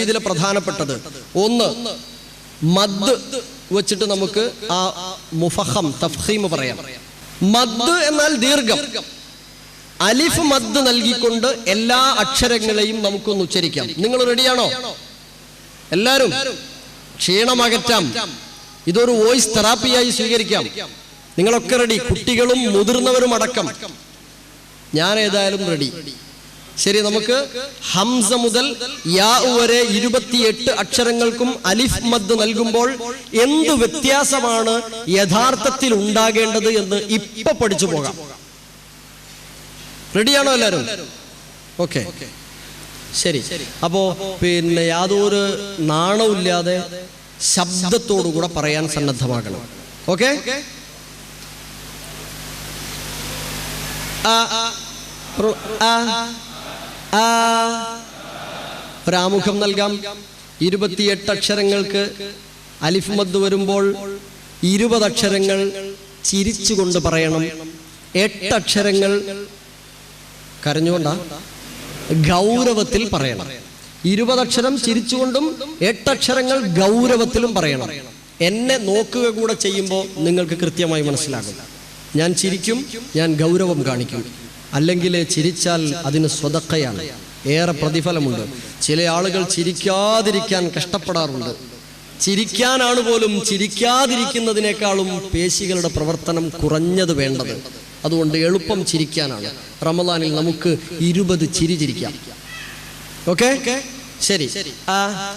ഇതിലെ പ്രധാനപ്പെട്ടത്. ഒന്ന് മദ് വെച്ചിട്ട് നമുക്ക് ആ മുഫഹം തഫീം പറയാം. മദ് എന്നാൽ ദീർഘം. അലിഫ് മദ് നൽകിക്കൊണ്ട് എല്ലാ അക്ഷരങ്ങളെയും നമുക്കൊന്ന് ഉച്ചരിക്കാം. നിങ്ങൾ റെഡിയാണോ? എല്ലാരും ക്ഷീണമകറ്റാം. ഇതൊരു വോയിസ് തെറാപ്പിയായി സ്വീകരിക്കാം. നിങ്ങളൊക്കെ റെഡി. കുട്ടികളും മുതിർന്നവരും അടക്കം. ഞാൻ ഏതായാലും റെഡി. ശരി നമുക്ക് ഹംസ മുതൽ യാ വരെ ഇരുപത്തിയെട്ട് അക്ഷരങ്ങൾക്കും അലിഫ് മദ് നൽകുമ്പോൾ എന്ത് വ്യത്യാസമാണ് യഥാർത്ഥത്തിൽ ഉണ്ടാകേണ്ടത് എന്ന് ഇപ്പൊ പഠിച്ചു പോകാം. റെഡിയാണോ എല്ലാവരും? ഓക്കെ ശരി. അപ്പോ പിന്നെ യാതൊരു നാണമില്ലാതെ ശബ്ദത്തോടുകൂടെ പറയാൻ സന്നദ്ധമാകണം. ഓക്കെ ആ ആ ഒരാമുഖം നൽകാം. ഇരുപത്തിയെട്ട് അക്ഷരങ്ങൾക്ക് അലിഫ്മദ് വരുമ്പോൾ ഇരുപത് അക്ഷരങ്ങൾ ചിരിച്ചുകൊണ്ട് പറയണം. എട്ട് അക്ഷരങ്ങൾ കരഞ്ഞുകൊണ്ടാ ഗൗരവത്തിൽ പറയണം. ഇരുപതക്ഷരം ചിരിച്ചുകൊണ്ടും എട്ടക്ഷരങ്ങൾ ഗൗരവത്തിലും പറയണം. എന്നെ നോക്കുക കൂടെ ചെയ്യുമ്പോൾ നിങ്ങൾക്ക് കൃത്യമായി മനസ്സിലാകും. ഞാൻ ചിരിക്കും ഞാൻ ഗൗരവം കാണിക്കും. അല്ലെങ്കിൽ ചിരിച്ചാൽ അതിന് സ്വതക്കയാണ്. ഏറെ പ്രതിഫലമുണ്ട്. ചില ആളുകൾ ചിരിക്കാതിരിക്കാൻ കഷ്ടപ്പെടാറുണ്ട്. ചിരിക്കാനാണ് പോലും ചിരിക്കാതിരിക്കുന്നതിനേക്കാളും പേശികളുടെ പ്രവർത്തനം കുറഞ്ഞത് വേണ്ടത്. അതുകൊണ്ട് എളുപ്പം ചിരിക്കാനാണ്. റമദാനിൽ നമുക്ക് ഇരുപത് ചിരി ചിരിക്കാം. ഓക്കെ? ശരി. ആ.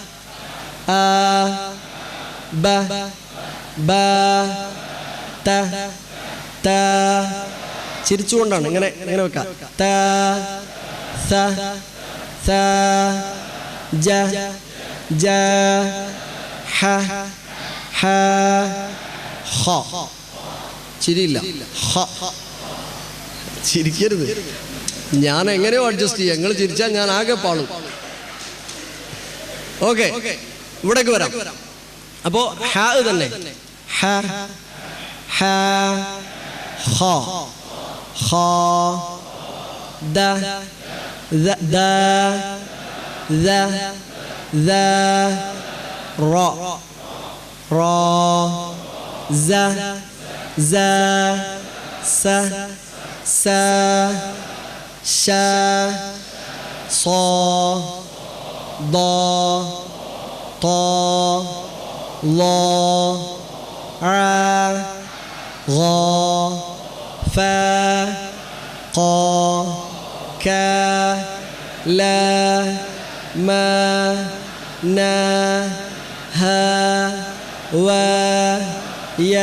ബ. ബ. ത. ത. ചിരിച്ചുകൊണ്ടാണ്. ഇങ്ങനെ ഇങ്ങനെ വെക്കാം. ത സ സ ഹ ഹ ചിരിയില്ല. ചിരിക്കരുത്. ഞാൻ എങ്ങനെയോ അഡ്ജസ്റ്റ് ചെയ്യാം. നിങ്ങൾ ചിരിച്ചാൽ ഞാൻ ആകെ പാളും. ഓക്കെ. ഇവിടേക്ക് വരാം. അപ്പോ ഹ തന്നെ. ഹാ ഹ ഹ. خا د ذ د ذ ذ ر ر ز ز س س شا صا ضا طا لا را غا ف ق ك ل م ن ه و യ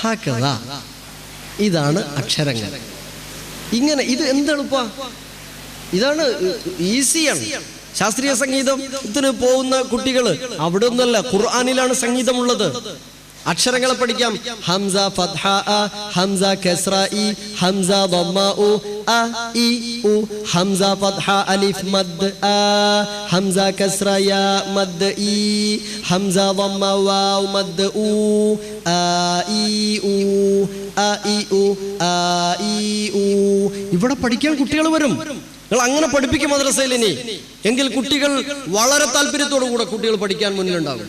ഹകദ ഇതാണ് അക്ഷരങ്ങൾ ഇങ്ങനെ ഇത് എന്തെളുപ്പാ ഇതാണ് ഈസിയാണ് ശാസ്ത്രീയ സംഗീതത്തിന് പോകുന്ന കുട്ടികൾ അവിടെ ഒന്നല്ല ഖുർആാനിലാണ് സംഗീതമുള്ളത് അക്ഷരങ്ങളെ പഠിക്കാം. ഹംസ ഫത്ഹ ഹംസ കെസ്ര ഇ ഹംസ ദമ്മാഉ അ ഇ ഉ ഹംസ ഫത്ഹ അലിഫ് മദ് അ ഹംസ കെസ്ര യ മദ് ഇ ഹംസ ദമ്മ വാവ് മദ് ഉ അ ഇ ഉ അ ഇ ഉ അ ഇ ഉ ഇവിടെ പഠിക്കാൻ കുട്ടികൾ വരും. നിങ്ങൾ അങ്ങനെ പഠിപ്പിക്കും മദ്രസയിൽ ഇനി. എങ്കിൽ കുട്ടികൾ വളരെ താല്പര്യത്തോടു കൂടെ കുട്ടികൾ പഠിക്കാൻ മുന്നിലുണ്ടാകും.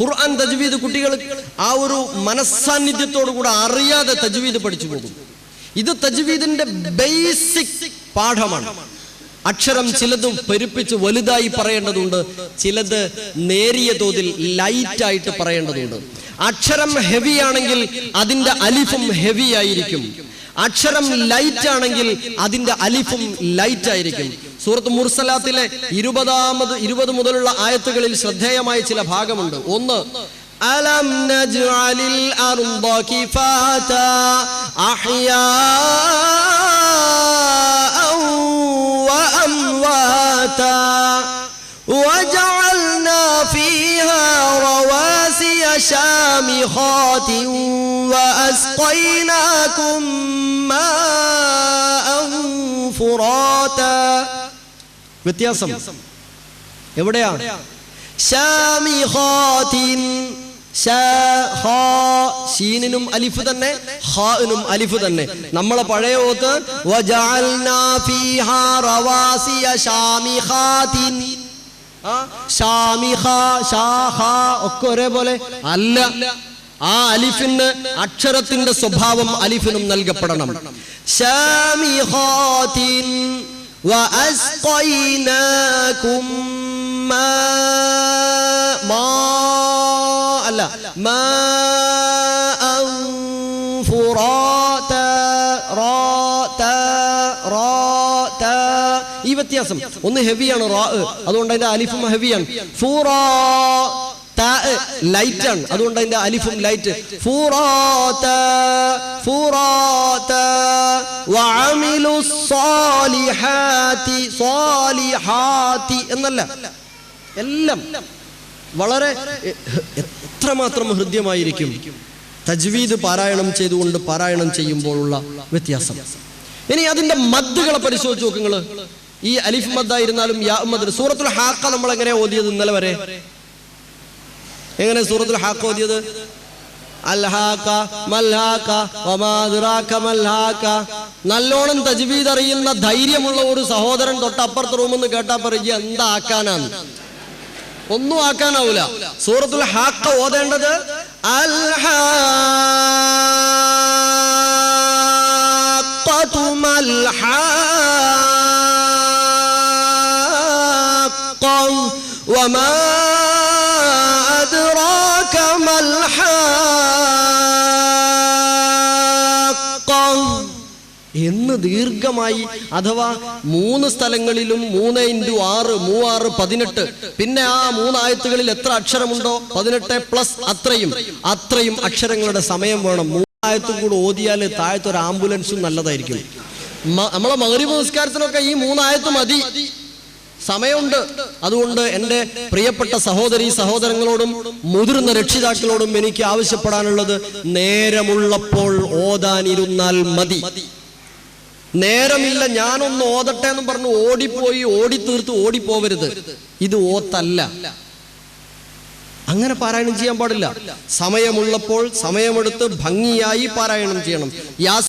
ഖുർആൻ തജ്വീദ് കുട്ടികൾ ആ ഒരു മനസ്സാന്നിധ്യത്തോടു കൂടെ അറിയാതെ തജ്വീദ് പഠിച്ചു പോകും. ഇത് തജ്വീദിന്റെ ബേസിക് പാഠമാണ്. അക്ഷരം ചിലത് പെരുപ്പിച്ച് വലുതായി പറയേണ്ടതുണ്ട് ചിലത് നേരിയ തോതിൽ ലൈറ്റായിട്ട് പറയേണ്ടതുണ്ട്. അക്ഷരം ഹെവി ആണെങ്കിൽ അതിന്റെ അലിഫും ഹെവി ആയിരിക്കും. അക്ഷരം ലൈറ്റ് ആണെങ്കിൽ അതിന്റെ അലിഫും ലൈറ്റ് ആയിരിക്കും. സൂറത്ത് മുർസലാത്തിലെ ഇരുപതാമത് ഇരുപത് മുതലുള്ള ആയത്തുകളിൽ ശ്രദ്ധേയമായ ചില ഭാഗമുണ്ട് ഒന്ന് അലം നജ്അലിൽ അർദ കിഫാത അഹ്യാഅ وأمواتا وجعلنا فيها رواسي شامخات وأسقيناكم ماء فراتا വ്യത്യാസം. എവിടെയാ? ഷീനിനും അലിഫ് തന്നെ ഹാനും അലിഫ് തന്നെ. നമ്മളെ പഴയ ഓത്ത് ഒക്കെ ഒരേപോലെ അല്ല. ആ അലിഫിന് അക്ഷരത്തിന്റെ സ്വഭാവം അലിഫിനും നൽകപ്പെടണം. ഷാമിഹാത്തിൻ وأسقيناكم ماء ما അല്ല ماء فراتا راتا راتا ഈ വ്യത്യാസം ഒന്ന് ഹെവിയാണ് റാ അതുകൊണ്ട് അതിന്റെ അലിഫും ഹെവിയാണ് ഫൂറാ ലൈറ്റ് ആണ്. അതുകൊണ്ട് അതിന്റെ അലിഫും ലൈറ്റ് ഫൂറാത്ത ഫൂറാത്ത വഅമിലു സാലിഹാതി എന്നല്ല. എല്ലാം വളരെ എത്രമാത്രം ഹൃദ്യമായിരിക്കും. തജ്വീദ് പാരായണം ചെയ്തുകൊണ്ട് പാരായണം ചെയ്യുമ്പോഴുള്ള വ്യത്യാസം. ഇനി അതിന്റെ മദ്ദുകളെ പരിശോധിച്ച് നോക്കുങ്ങൾ ഈ അലിഫ് മദ്ദായിരുന്നാലും യാ മദ്. സൂറത്തുൽ ഹാക്ക നമ്മൾ എങ്ങനെ ഓതിയത് ഇന്നലെ വരെ? എങ്ങനെ സൂറത്തുൽ ഹാക്ക് ഓതിയത്? നല്ലോണം തജ്വീദ് അറിയുന്ന ധൈര്യമുള്ള ഒരു സഹോദരൻ തൊട്ടപ്പുറത്ത് റൂമെന്ന് കേട്ടാ പറയുക എന്താ ആക്കാനാണ് ഒന്നും ആക്കാനാവൂല. സൂറത്തുൽ ഹാക്ക ഓതേണ്ടത് അൽഹാ എന്ന് ദീർഘമായി അഥവാ മൂന്ന് സ്ഥലങ്ങളിലും മൂന്ന് ഇന്റു ആറ് മൂവാറ് പതിനെട്ട്. പിന്നെ ആ മൂന്നായത്തുകളിൽ എത്ര അക്ഷരമുണ്ടോ? പതിനെട്ട് പ്ലസ് അത്രയും. അത്രയും അക്ഷരങ്ങളുടെ സമയം വേണം. മൂന്നായത്തും കൂടെ ഓതിയാൽ താഴത്തെ ഒരു ആംബുലൻസും നല്ലതായിരിക്കും. നമ്മളെ മകരി പുരസ്കാരത്തിനൊക്കെ ഈ മൂന്നായത്ത് മതി. സമയമുണ്ട്. അതുകൊണ്ട് എന്റെ പ്രിയപ്പെട്ട സഹോദരി സഹോദരങ്ങളോടും മുതിർന്ന രക്ഷിതാക്കളോടും എനിക്ക് ആവശ്യപ്പെടാനുള്ളത് നേരമുള്ളപ്പോൾ ഓതാനിരുന്നാൽ മതി. നേരമില്ല ഞാനൊന്ന് ഓതട്ടെ എന്ന് പറഞ്ഞു ഓടിപ്പോയി ഓടിത്തീർത്ത് ഓടിപ്പോവരുത്. ഇത് ഓത്തല്ല. അങ്ങനെ പാരായണം ചെയ്യാൻ പാടില്ല. സമയമുള്ളപ്പോൾ സമയമെടുത്ത് ഭംഗിയായി പാരായണം ചെയ്യണം. യാ